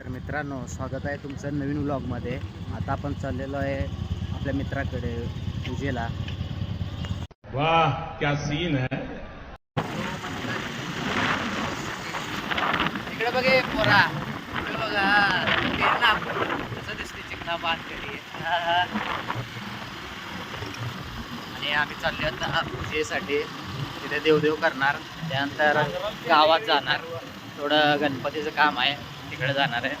तर मित्रांनो स्वागत आहे तुमचं नवीन व्लॉगमध्ये आता आपण चाललेलो आहे आपल्या मित्राकडे पूजेला. वाह क्या सीन है? इकडे बघे पोरा. इकडे बघा. ना. कसं दिसते चिकना आणि आम्ही चाललो आता पूजेसाठी. तिथे देवदेव करणार. त्यानंतर गावात जाणार. थोडं गणपतीचं काम आहे. तिकडे जाणार आहे.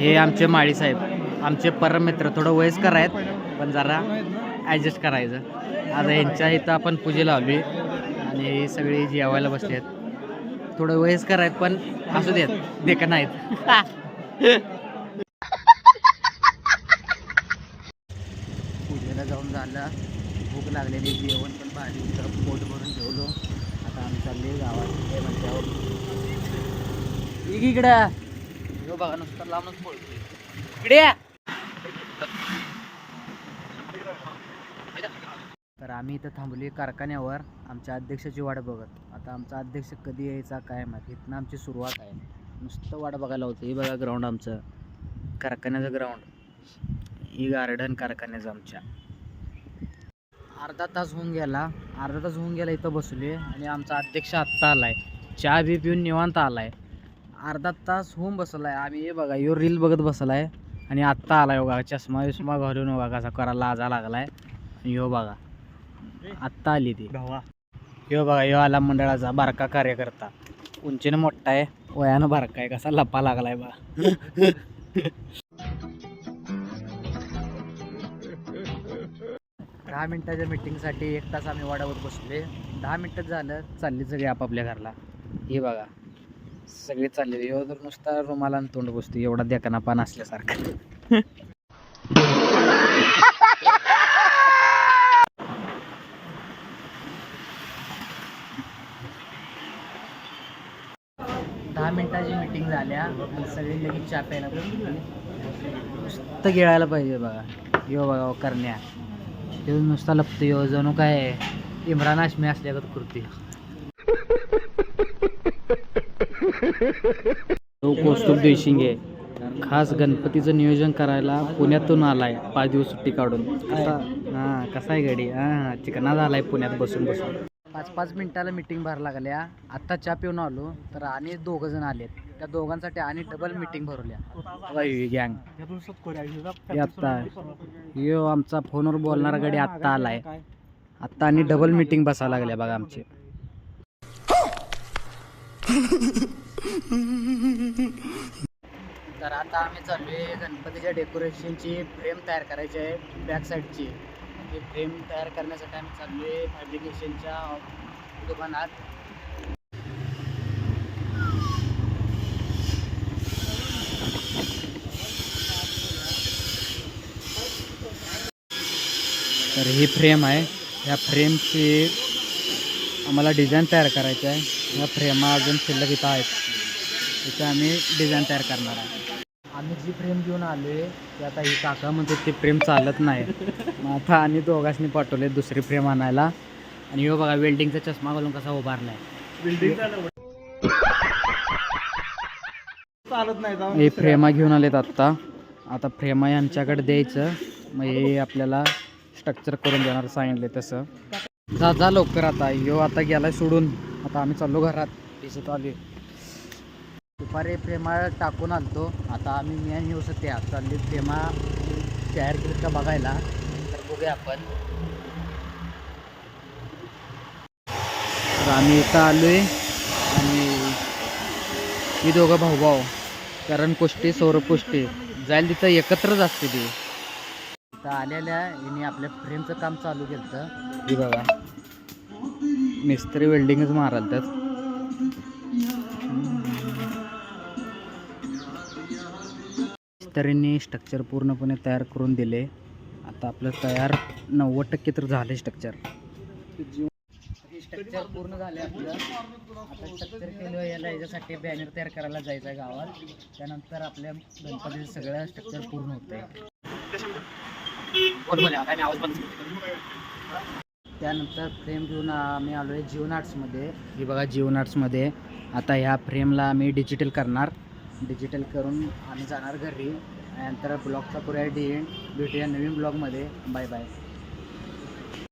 हे आमचे माळी साहेब आमचे परम मित्र थोडं वयस्कर आहेत पण जरा ॲडजस्ट करायचं. आता यांच्या इथं आपण पूजे लावली आणि सगळी जेवायला बसली आहेत. थोडं वयस्कर आहेत पण असू देत देख नाहीत. पूजेला जाऊन झालं. भूक लागलेली जेवण पण भारी. पोट भरून जेवलो. आता आम्ही चालले गावात इकडं. ह्यो बघा नुसतं लांबच पळतोय इकडे या. तर आम्ही इथं थांबलोय कारखान्यावर आमच्या अध्यक्षाची वाट बघत. आता आमचा अध्यक्ष कधी यायचा काय माहिती? इथनं आमची सुरुवात आहे. नुसतं वाट बघायला होतं. हे बघा ग्राउंड आमचं. कारखान्याचं ग्राउंड ही गार्डन कारखान्याचं आमच्या. अर्धा तास होऊन गेला. अर्धा तास होऊन गेला इथं बसलोय. आणि आमचा अध्यक्ष आत्ता आलाय. चहा बी पिऊन निवांत आलाय. अर्धा तास होऊन बसलाय. आम्ही हे बघा यो रील बघत बसलाय. आणि आत्ता आलाय बघा चष्मा विष्मा घालून बघा कसा करा लाजा लागलाय. आणि ह्यो बघा आत्ता आली ती. ह्यो बघा ह्यो आला मंडळाचा बारका कार्यकर्ता. उंचीनं मोठा आहे वयानं बारका आहे कसा लपा लागलाय बा. दहा मिनिटाच्या मीटिंगसाठी एक तास आम्ही वाडावर बसले दहा मिनिटात झालं चालली सगळी आपापल्या घरला. हे बघा सगळे चालले ह्यो तर नुसता रुमाला आणि तोंड बसतो एवढा देखाना पान असल्यासारखा. दहा मिनिटाची मीटिंग झाल्या सगळे सगळी लगेच चहा प्यायला नुसतं गिळायला पाहिजे बघा. यो बघा करण्या. नुसता लपतो यो जणू काय इम्रान हाशमी असल्यागत कुर्ती तो कौस्तुभ देशिंगे. खास गणपतीचं नियोजन करायला पुण्यातून आलाय. पाच दिवस सुट्टी काढून. कसा हां कसा आहे गाडी हां चिकना झालाय पुण्यात बसून बसून. पाच पाच मिनिटाला मिटिंग भरायला लागल्या. आत्ता चहा पिऊन आलो तर आणि दोघं जण आलेत. त्या दोघांसाठी आणि डबल मिटिंग भरवल्या गँग आत्ता यो आमचा फोनवर बोलणारा गाडी आत्ता आलाय. आत्ता आणि डबल मिटिंग बसायला लागल्या बघा आमची. तर आता आम्ही चाललोय गणपतीच्या डेकोरेशनची फ्रेम तयार करायची आहे बॅक साईडची ती फ्रेम तयार करण्यासाठी आम्ही चाललोय फॅब्रिकेशनच्या दुकानात. तर ही फ्रेम आहे. ह्या फ्रेमची आम्हाला डिझाईन तयार करायची आहे. ह्या फ्रेमा अजून शिल्लक इथं आहेत. तिथे आम्ही डिझाईन तयार करणार आहे. आम्ही जी फ्रेम घेऊन आलो आहे ती आता ही काका म्हणते ती फ्रेम चालत नाही. मग आता आणि दोघांनी पाठवले दुसरी फ्रेम आणायला. आणि हो बघा वेल्डिंगचा चष्मा घालून कसा उभारलाय. हे फ्रेमा घेऊन आलेत आत्ता. आता फ्रेमा यांच्याकडे द्यायचं. मग हे आपल्याला स्ट्रक्चर करून देणार सांगितले तसं. जा जा लवकर आता. यो आता गेलाय सोडून. आता आम्ही चाललो घरात. दिसत आले दुपारी प्रेमाळ टाकून आलतो. आता आम्ही मी आणि येऊ त्या चालली प्रेमा तयार केली का बघायला. तर बघूया आपण. तर आम्ही इथं आलोय. आणि मी दोघं भाऊ भाऊ करण कुष्टी सौरभ कुष्टी. जाईल तिथं एकत्रच असते ती. इथं आलेल्या यांनी आपल्या फ्रेमचं काम चालू केलं हे बघा. मिस्त्री वेल्डिंगच माराल त्यात मिस्त्रींनी स्ट्रक्चर पूर्णपणे तयार करून दिले. आता आपलं तयार नव्वद टक्के तर झाले स्ट्रक्चर स्ट्रक्चर पूर्ण झाले आपलं. आता स्ट्रक्चर केलं याला याच्यासाठी बॅनर तयार करायला जायचं आहे गावात. त्यानंतर आपल्या गणपतीचं सगळं स्ट्रक्चर पूर्ण होतं आहे त्यानंतर फ्रेम घेऊन आम्ही आलो आहे जीवन आर्ट्समध्ये ही बघा जीवन आर्ट्समध्ये आता ह्या फ्रेमला आम्ही डिजिटल करणार. डिजिटल करून आम्ही जाणार घरी. नंतर ब्लॉगचा करूया डी एंड. भेटूया नवीन ब्लॉगमध्ये. Bye bye.